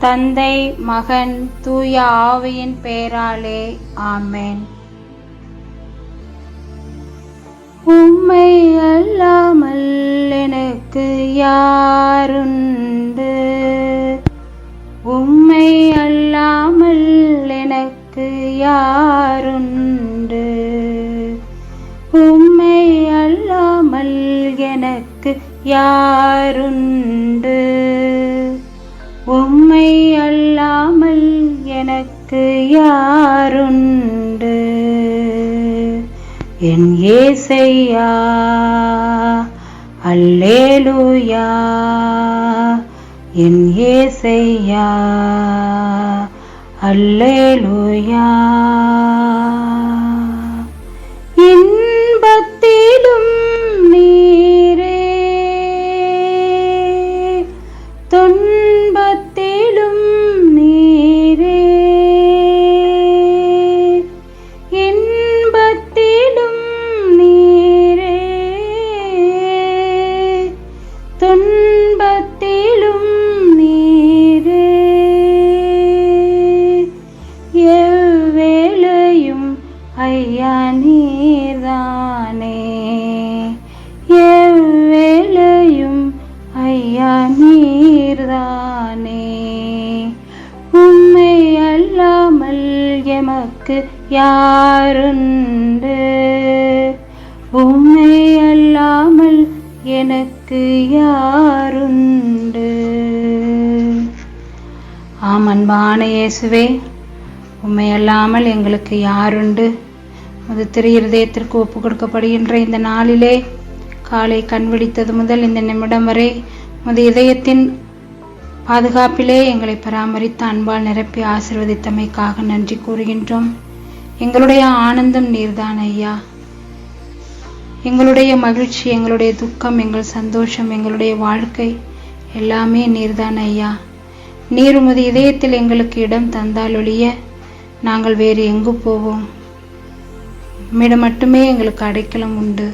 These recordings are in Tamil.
தந்தை மகன் தூய ஆவியின் பெயராலே ஆமேன். உம்மை அல்லாமல் எனக்கு யாருண்டு? உம்மை அல்லாமல் எனக்கு யாருண்டு? உம்மை அல்லாமல் எனக்கு யாருண்டு? யாருண்டு? என் ஏசையா அல்லேலூயா. என் ஏசையா அல்லேலூயா. அல்லாமல் எமக்கு யாருண்டு? உம்மை அல்லாமல் எனக்கு யாருண்டு? ஆமன்பான இயேசுவே உண்மையல்லாமல் எங்களுக்கு யாருண்டு? அது திரு இருதயத்திற்கு ஒப்பு கொடுக்கப்படுகின்ற இந்த நாளிலே காலை கண் விழித்தது முதல் இந்த நிமிடம் வரை உமது இதயத்தின் பாதுகாப்பிலே எங்களை பராமரித்து அன்பால் நிரப்பி ஆசிர்வதித்தமைக்காக நன்றி கூறுகின்றோம். எங்களுடைய ஆனந்தம் நீர்தான் ஐயா. எங்களுடைய மகிழ்ச்சி எங்களுடைய துக்கம் எங்கள் சந்தோஷம் எங்களுடைய வாழ்க்கை எல்லாமே நீர்தான் ஐயா. நீர் உமது இதயத்தில் எங்களுக்கு இடம் தந்தால் ஒழிய நாங்கள் வேறு எங்கு போவோம்? உம்மிடம் மட்டுமே எங்களுக்கு அடைக்கலம் உண்டு.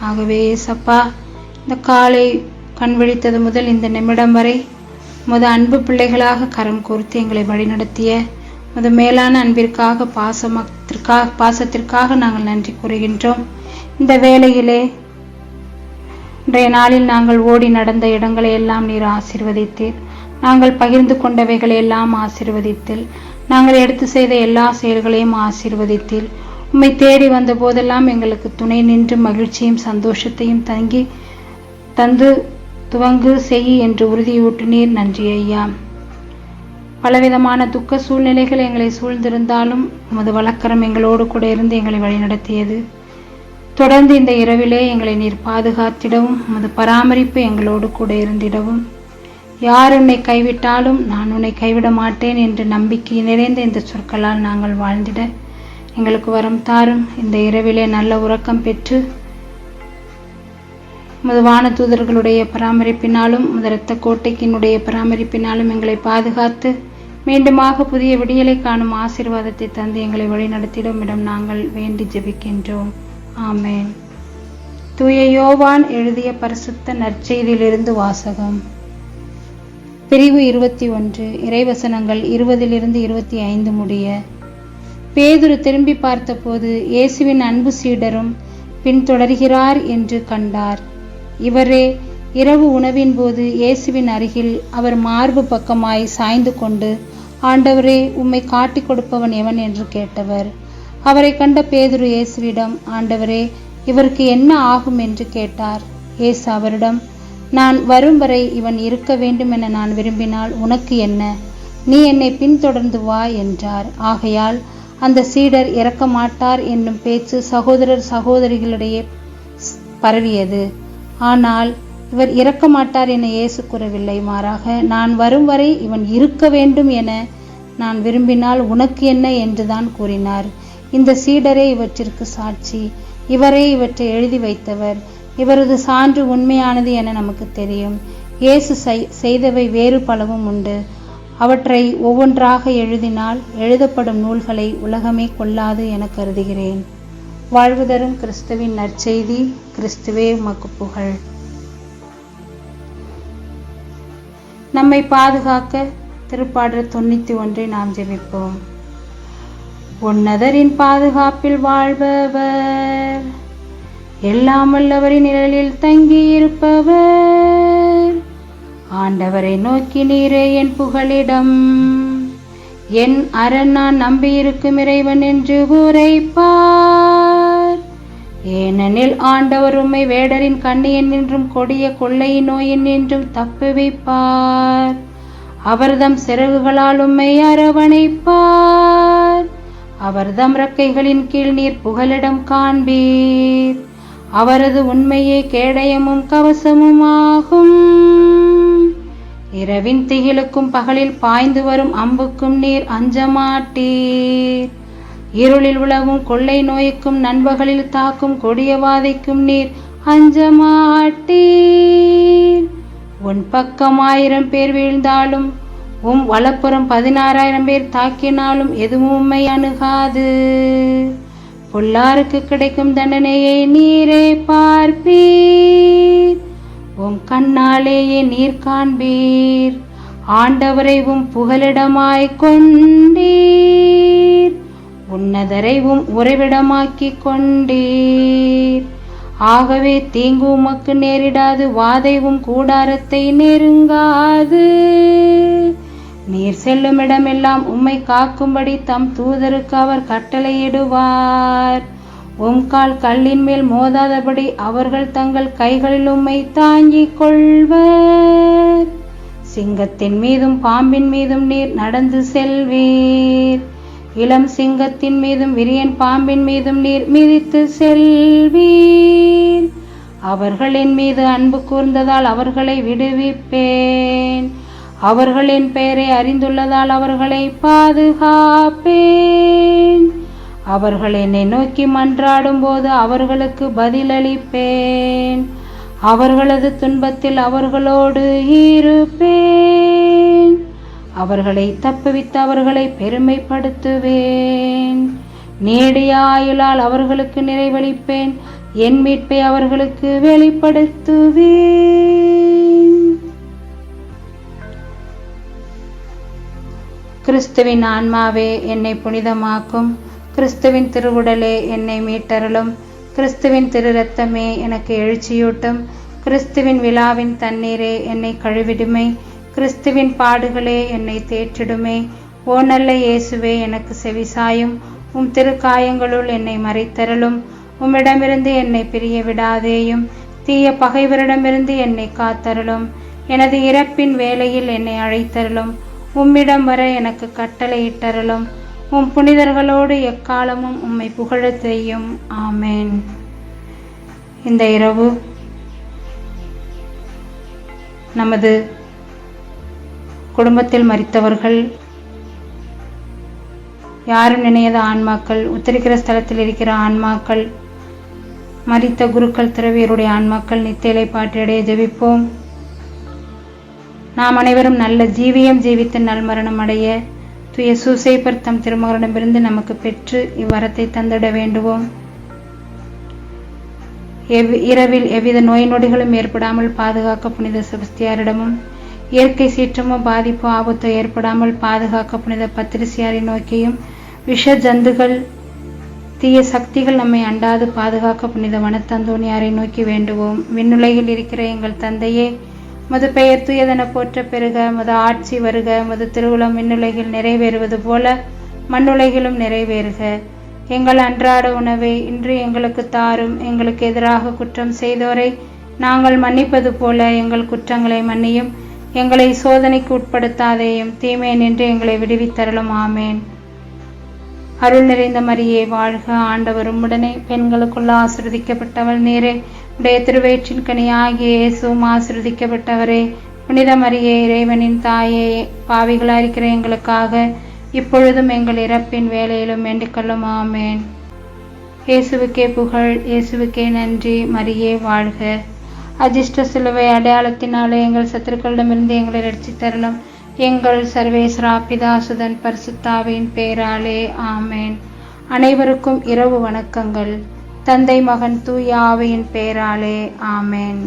ஆகவே சப்பா இந்த காலை கண் விழித்தது முதல் இந்த நிமிடம் வரை உமது அன்பு பிள்ளைகளாக கரம் கோர்த்து எங்களை வழிநடத்திய உமது மேலான அன்பிற்காக பாசமத்திற்காக பாசத்திற்காக நாங்கள் நன்றி கூறுகின்றோம். இந்த வேளையிலே இன்றைய நாளில் நாங்கள் ஓடி நடந்த இடங்களை எல்லாம் நீர் ஆசிர்வதித்தீர். நாங்கள் பகிர்ந்து கொண்டவைகளை எல்லாம் ஆசிர்வதித்தில் நாங்கள் எடுத்து செய்த எல்லா செயல்களையும் ஆசிர்வதித்தில் உம்மை தேடி வந்த போதெல்லாம் எங்களுக்கு துணை நின்று மகிழ்ச்சியும் சந்தோஷத்தையும் தங்கி தந்து துவங்கு செய் என்று உறுதியூட்டினீர் நன்றி ஐயா. பலவிதமான துக்க சூழ்நிலைகள் எங்களை சூழ்ந்திருந்தாலும் உமது வழக்கரம் எங்களோடு கூட இருந்து எங்களை வழிநடத்தியது. தொடர்ந்து இந்த இரவிலே எங்களை நீர் பாதுகாத்திடவும் உமது பராமரிப்பு எங்களோடு கூட இருந்திடவும். யார் உன்னை கைவிட்டாலும் நான் உன்னை கைவிட மாட்டேன் என்று நம்பிக்கை நிறைந்த இந்த சொற்களால் நாங்கள் வாழ்ந்திட எங்களுக்கு வரம் தாரும். இந்த இரவிலே நல்ல உறக்கம் பெற்று உமது வான தூதர்களுடைய பராமரிப்பினாலும் உமது இரத்த கோட்டைக்கினுடைய பராமரிப்பினாலும் எங்களை பாதுகாத்து மீண்டுமாக புதிய விடியலை காணும் ஆசீர்வாதத்தை தந்து எங்களை வழிநடத்திடும் இடம் நாங்கள் வேண்டி ஜெபிக்கின்றோம். ஆமேன். தூய யோவான் எழுதிய பரிசுத்த நற்செய்தியிலிருந்து வாசகம். பிரிவு இருபத்தி ஒன்று இறைவசனங்கள் இருபதிலிருந்து இருபத்தி ஐந்து முடிய. பேதுரு திரும்பி பார்த்தபோது இயேசுவின் அன்பு சீடரும் பின்தொடர்கிறார் என்று கண்டார். இவரே இரவு உணவின் போது இயேசுவின் அருகில் அவர் மார்பு பக்கமாய் சாய்ந்து கொண்டு ஆண்டவரே உம்மை காட்டிக் கொடுப்பவன் எவன்? என்று கேட்டவர். அவரை கண்ட பேதுரு இயேசுவிடம் ஆண்டவரே இவருக்கு என்ன ஆகும்? என்று கேட்டார். இயேசு அவரிடம் நான் வரும் வரை இவன் இருக்க வேண்டும் என நான் விரும்பினால் உனக்கு என்ன? நீ என்னை பின்தொடர்ந்து வா என்றார். ஆகையால் அந்த சீடர் இறக்க மாட்டார் என்னும் பேச்சு சகோதரர் சகோதரிகளிடையே பரவியது. ஆனால் இவர் இறக்க மாட்டார் என இயேசு கூறவில்லை மாறாக நான் வரும் வரை இவன் இருக்க வேண்டும் என நான் விரும்பினால் உனக்கு என்ன என்றுதான் கூறினார். இந்த சீடரே இவற்றிற்கு சாட்சி. இவரே இவற்றை எழுதி வைத்தவர். இவரது சான்று உண்மையானது என நமக்கு தெரியும். இயேசு செய்- செய்தவை வேறு பலவும் உண்டு. அவற்றை ஒவ்வொன்றாக எழுதினால் எழுதப்படும் நூல்களை உலகமே கொள்ளாது என கருதுகிறேன். வாழ்வு தரும் கிறிஸ்துவின் நற்செய்தி கிறிஸ்துவே உமக்கு புகழ். நம்மை பாதுகாக்க திருப்பாடல் தொண்ணூற்றி ஒன்றை நாம் ஜெபிப்போம். உன்னதரின் பாதுகாப்பில் வாழ்பவர் எல்லாம் வல்லவரின் நிழலில் தங்கியிருப்பவர். ஆண்டவரை நோக்கி நீரே என் புகழிடம். என் அரண் நான் நம்பியிருக்கும் இறைவன் என்று உரைப்பார். ஏனெனில் ஆண்டவர் உம்மை வேடரின் கண்ணியன் என்றும் கொடிய கொள்ளையின் நோயின் என்றும் தப்புவிப்பார் அவர்தம் சிறகுகளால் உம்மை அரவணைப்பார். அவர்தம் ரக்கைகளின் கீழ் நீர் புகலிடம் காண்பீர். அவரது உண்மையே கேடயமும் கவசமுமாகும். இரவின் திகிலுக்கும் பகலில் பாய்ந்து வரும் அம்புக்கும் நீர் அஞ்சமாட்டீர். இருளில் உலவும் கொள்ளை நோய்க்கும் நண்பகலில் தாக்கும் கொடியவாதைக்கும் நீர் அஞ்சமாட்டீர். உன் பக்கம் ஆயிரம் பேர் வீழ்ந்தாலும் உம் வலப்புறம் பதினாறாயிரம் பேர் தாக்கினாலும் எதுவும் உம்மை அணுகாது. பொல்லாருக்கு கிடைக்கும் தண்டனையை நீரே பார்ப்பீர். உம் கண்ணாலேயே நீர் காண்பீர். ஆண்டவரை உம் புகலிடமாய் கொண்டீர். உன்னதரைவும் உறைவிடமாக்கி உறைவிடமாக்கிக் கொண்டீர். ஆகவே தீங்கு உமக்கு நேரிடாது வாதைவும் கூடாரத்தை நெருங்காது. நீர் செல்லும் இடமெல்லாம் உம்மை காக்கும்படி தம் தூதருக்கு அவர் கட்டளையிடுவார். உம் கால் கல்லின் மேல் மோதாதபடி அவர்கள் தங்கள் கைகளில் உம்மை தாங்கிக் கொள்வர். சிங்கத்தின் மீதும் பாம்பின் மீதும் நீர் நடந்து செல்வீர். இளம் சிங்கத்தின் மீதும் விரியன் பாம்பின் மீதும் நீர் மிதித்து செல்வீர். அவர்களின் மீது அன்பு கூர்ந்ததால் அவர்களை விடுவிப்பேன். அவர்களின் பெயரை அறிந்துள்ளதால் அவர்களை பாதுகாப்பேன். அவர்கள் என்னை நோக்கி மன்றாடும் போது அவர்களுக்கு பதிலளிப்பேன். அவர்களது துன்பத்தில் அவர்களோடு இருப்பேன். அவர்களை தப்புவித்து அவர்களை பெருமைப்படுத்துவேன். நீடிய ஆயுளால் அவர்களுக்கு நிறைவளிப்பேன். என் மீட்பை அவர்களுக்கு வெளிப்படுத்துவேன். கிறிஸ்துவின் ஆன்மாவே என்னை புனிதமாக்கும். கிறிஸ்துவின் திருவுடலே என்னை மீட்டருளும். கிறிஸ்துவின் திரு ரத்தமே எனக்கு எழுச்சியூட்டும். கிறிஸ்துவின் விழாவின் தண்ணீரே என்னை கழுவிடுமை. கிறிஸ்துவின் பாடுகளே என்னை தேற்றிடுமே. ஓ நல்ல இயேசுவே எனக்கு செவிசாயும் உம் திருக்காயங்களுள் என்னை மறைத்தரலும் உம்மிடமிருந்து என்னை பிரிய விடாதேயும். தீய பகைவரிடமிருந்து என்னை காத்தருளும். எனது இறப்பின் வேலையில் என்னை அழைத்தருளும். உம்மிடம் வர எனக்கு கட்டளையிட்டருளும். உம் புனிதர்களோடு எக்காலமும் உம்மை புகழச் செய்யும். ஆமேன். இந்த இரவு நமது குடும்பத்தில் மறித்தவர்கள். யாரும் நினையாத ஆன்மாக்கள் உத்தரிக்கிற ஸ்தலத்தில் இருக்கிற ஆன்மாக்கள் மறித்த குருக்கள் துறவியருடைய ஆன்மாக்கள் நித்தியலை பாட்டியடைய ஜெபிப்போம். நாம் அனைவரும் நல்ல ஜீவியம் ஜீவித்து நல்மரணம் அடைய தூய சூசைப்பர் தம் திருமகனிடமிருந்து நமக்கு பெற்று இவ்வரத்தை தந்திட வேண்டுவோம். எவ் இரவில் எவ்வித நோய் நொடிகளும் ஏற்படாமல் பாதுகாக்க புனித செபஸ்தியாரிடமும் இயற்கை சீற்றமோ பாதிப்போ ஆபத்தோ ஏற்படாமல் பாதுகாக்க புனித பத்திரிசியாரை நோக்கியும் விஷ ஜந்துகள் தீய சக்திகள் நம்மை அண்டாது பாதுகாக்க புனித வனத்தந்தோணியாரை நோக்கி வேண்டுவோம். விண்ணுலகில் இருக்கிற எங்கள் தந்தையே மது பெயர் தூயதென போற்ற பெருக மது ஆட்சி வருக மது திருவுளம் விண்ணுலகில் நிறைவேறுவது போல மண்ணுலகிலும் நிறைவேறுக. எங்கள் அன்றாட உணவை இன்று எங்களுக்கு தாரும் எங்களுக்கு எதிராக குற்றம் செய்தோரை நாங்கள் மன்னிப்பது போல எங்கள் குற்றங்களை மன்னியும். எங்களை சோதனைக்கு உட்படுத்தாதேயும் தீமை நின்று எங்களை விடுவித்தரலும் ஆமேன். அருள் நிறைந்த மரியே வாழ்க ஆண்டவரும் உடனே பெண்களுக்குள்ள ஆசிர்வதிக்கப்பட்டவள் நீரே. உடைய திருவயிற்றின் கனியாகிய இயேசுவும் ஆசிர்வதிக்கப்பட்டவரே. புனித மரியே இறைவனின் தாயே பாவிகளாயிருக்கிற எங்களுக்காக இப்பொழுதும் எங்கள் இறப்பின் வேலையிலும் வேண்டிக்கொள்ளும் ஆமேன். இயேசுவுக்கே புகழ் இயேசுவுக்கே நன்றி. மரியே வாழ்க. அஜிஷ்ட சிலுவை அடையாளத்தினாலே எங்கள் சத்துருக்களிடமிருந்து எங்களை ரட்சித்தரலும் எங்கள் சர்வேஸ்வரா பிதாசுதன் பரிசுத்தாவின் பேராலே ஆமேன். அனைவருக்கும் இரவு வணக்கங்கள். தந்தை மகன் தூயாவையின் பேராலே ஆமேன்.